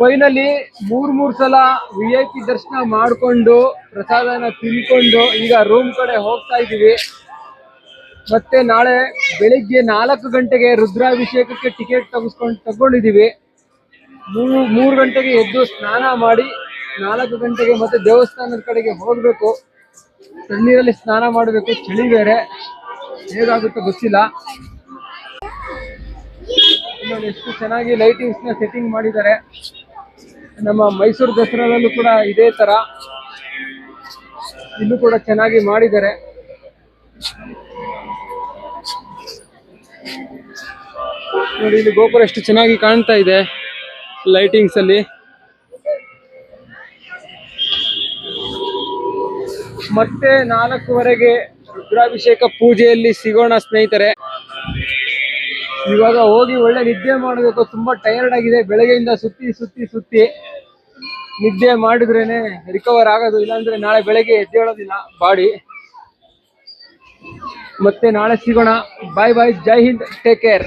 Finally ಮೂರ್ ಮೂರ್ ಸಲ ವಿ ಐ ಪಿ ದರ್ಶನ ಮಾಡ್ಕೊಂಡು ಪ್ರಸಾದನ ತಿನ್ಕೊಂಡು ಈಗ ರೂಮ್ ಕಡೆ ಹೋಗ್ತಾ ಇದೀವಿ ಮತ್ತೆ ನಾಳೆ ಬೆಳಿಗ್ಗೆ ನಾಲ್ಕು ಗಂಟೆಗೆ ರುದ್ರಾಭಿಷೇಕಕ್ಕೆ ಟಿಕೆಟ್ ತಗಸ್ಕೊಂಡು ತಗೊಂಡಿದೀವಿ ಮೂರು ಮೂರು ಗಂಟೆಗೆ ಎದ್ದು ಸ್ನಾನ ಮಾಡಿ, ನಾಲ್ಕು ಗಂಟೆಗೆ ಮತ್ತೆ ದೇವಸ್ಥಾನದ ಕಡೆಗೆ ಹೋಗ್ಬೇಕು. ತಣ್ಣೀರಲ್ಲಿ ಸ್ನಾನ ಮಾಡಬೇಕು, ಚಳಿ ಬೇರೆ. ಹೇಗಾಗುತ್ತೋ ಗೊತ್ತಿಲ್ಲ. ಎಷ್ಟು ಚೆನ್ನಾಗಿ ಲೈಟಿಂಗ್ಸ್ನ ಸೆಟ್ಟಿಂಗ್ ಮಾಡಿದ್ದಾರೆ. ನಮ್ಮ ಮೈಸೂರು ದಸರಾದಲ್ಲೂ ಕೂಡ ಇದೇ ತರ. ಇಲ್ಲೂ ಕೂಡ ಚೆನ್ನಾಗಿ ಮಾಡಿದ್ದಾರೆ. ನೋಡಿ, ಇಲ್ಲಿ ಗೋಪುರ ಎಷ್ಟು ಚೆನ್ನಾಗಿ ಕಾಣ್ತಾ ಇದೆ ಲೈಟಿಂಗ್ಸ್ ಅಲ್ಲಿ. ಮತ್ತೆ ನಾಲ್ಕುವರೆಗೆ ರುದ್ರಾಭಿಷೇಕ ಪೂಜೆಯಲ್ಲಿ ಸಿಗೋಣ ಸ್ನೇಹಿತರೆ. ಇವಾಗ ಹೋಗಿ ಒಳ್ಳೆ ನಿದ್ದೆ ಮಾಡಬೇಕು ತುಂಬಾ ಟೈರ್ಡ್ ಆಗಿದೆ. ಬೆಳಗ್ಗೆಯಿಂದ ಸುತ್ತಿ ಸುತ್ತಿ ಸುತ್ತಿ ನಿದ್ದೆ ಮಾಡಿದ್ರೇನೆ ರಿಕವರ್ ಆಗೋದು. ಇಲ್ಲಾಂದ್ರೆ ನಾಳೆ ಬೆಳಗ್ಗೆ ಎದ್ದೇಳೋದಿಲ್ಲ ಬಾಡಿ. ಮತ್ತೆ ನಾಳೆ ಸಿಗೋಣ. Bye bye Jai Hind take care